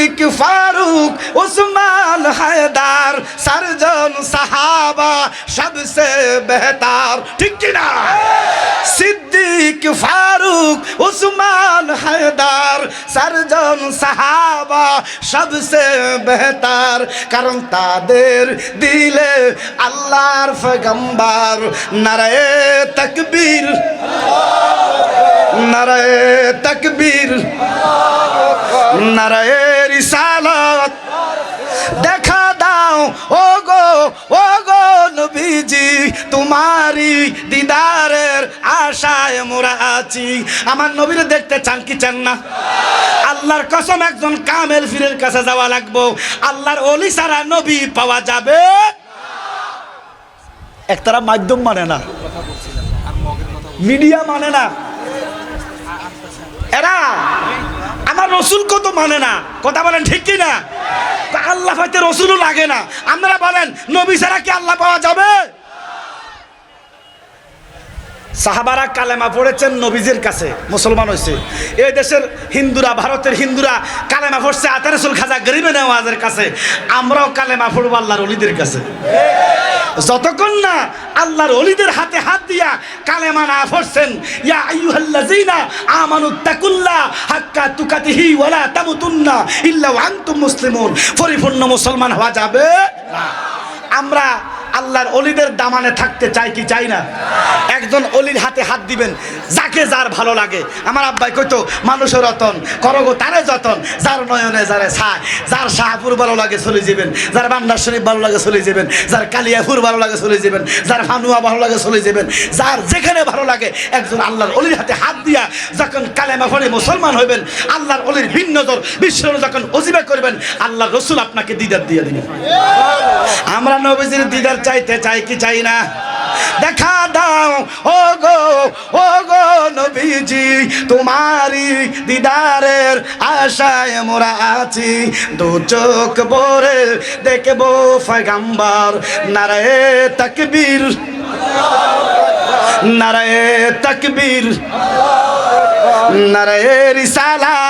সিদ্দিক ফারুক, উসমান হায়দার, সারজন সাহাবা সবসে বেহতার। ঠিক কি না সিদ্দিক, ফারুক, উসমান হায়দার, সারজন সাহাবা সবসে বেহতার। কারণ তাদের দিলে আল্লাহর ফগম্বার নারায়ে তকবীর। নারায়ে তকবীর। নারায়ে রিসালত দেখা দাও ও গো ও গো নবীজি তোমারি দিদারের আশায় মোরা আছি। আমার নবীরে দেখতে চান কি চান না? আল্লাহর কসম, একজন কামেল ফিরের কাছে যাওয়া লাগবো। আল্লাহর অলি সারা নবী পাওয়া যাবে একতারা মাধ্যম মানে না। মিডিয়া মানে না। এরা রসুল কত মানে না? কথা বলেন ঠিক কি না আল্লাহ হয়তো রসুলও লাগে না। আপনারা বলেন, নবী ছাড়া কি আল্লাহ পাওয়া যাবে? সাহাবারা কালেমা পড়েছেন নবীজের কাছে, মুসলমান হয়েছে। এই দেশের হিন্দুরা, ভারতের হিন্দুরা কালেমা পড়ছে আতারসুল খাজা গরিবে নেওয়াজের কাছে। আমরাও কালেমা পড়ব আল্লাহর অলিদের কাছে। যতক্ষণ না আল্লাহর অলিদের হাতে হাত দিয়া কালেমা না ফরছেন, ইয়া আইয়ুহাল্লাযীনা আমানুত্তাকুল্লাহ হাক্কা তুকাতিহি ওয়ালা তামুতুন্না ইল্লা ওয়া আনতুম মুসলিমুন। পরিপূর্ণ মুসলমান হওয়া যাবে না। আমরা আল্লাহর অলিদের দামানে থাকতে চাই কি চাই না? একজন অলির হাতে হাত দিবেন, যাকে যার ভালো লাগে। আমার আব্বাই কইতো, মানুষের রতন করগো তারে যতন, যার নয়নে যারে ছায়, যার শাহপুর ভালো লাগে চলে যাবেন, যার বান্দার শরীফ ভালো লাগে চলে যাবেন, যার কালিয়াপুর ভালো লাগে চলে যাবেন, যার ফানুয়া ভালো লাগে চলে যাবেন, যার যেখানে ভালো লাগে, একজন আল্লাহর অলির হাতে হাত দিয়া যখন কালেমা পড়ে মুসলমান হইবেন, আল্লাহর অলির ভিন্ন নজর বিশ্ব যখন অজিবা করবেন আল্লাহ রসুল আপনাকে দিদার দিয়ে দিবেন। আমরা নবীজির দিদার চাইতে চাই কি চাই না? দেখা দাও ও গো ও গো নবীজি তোমারি দিদারের আশায় মোরা আছি। দু চোখ ভরে দেখব ফয়গাম্বার নারায়ে তকবীর। নারায়ে তকবীর। নারায়ে রিসালাত।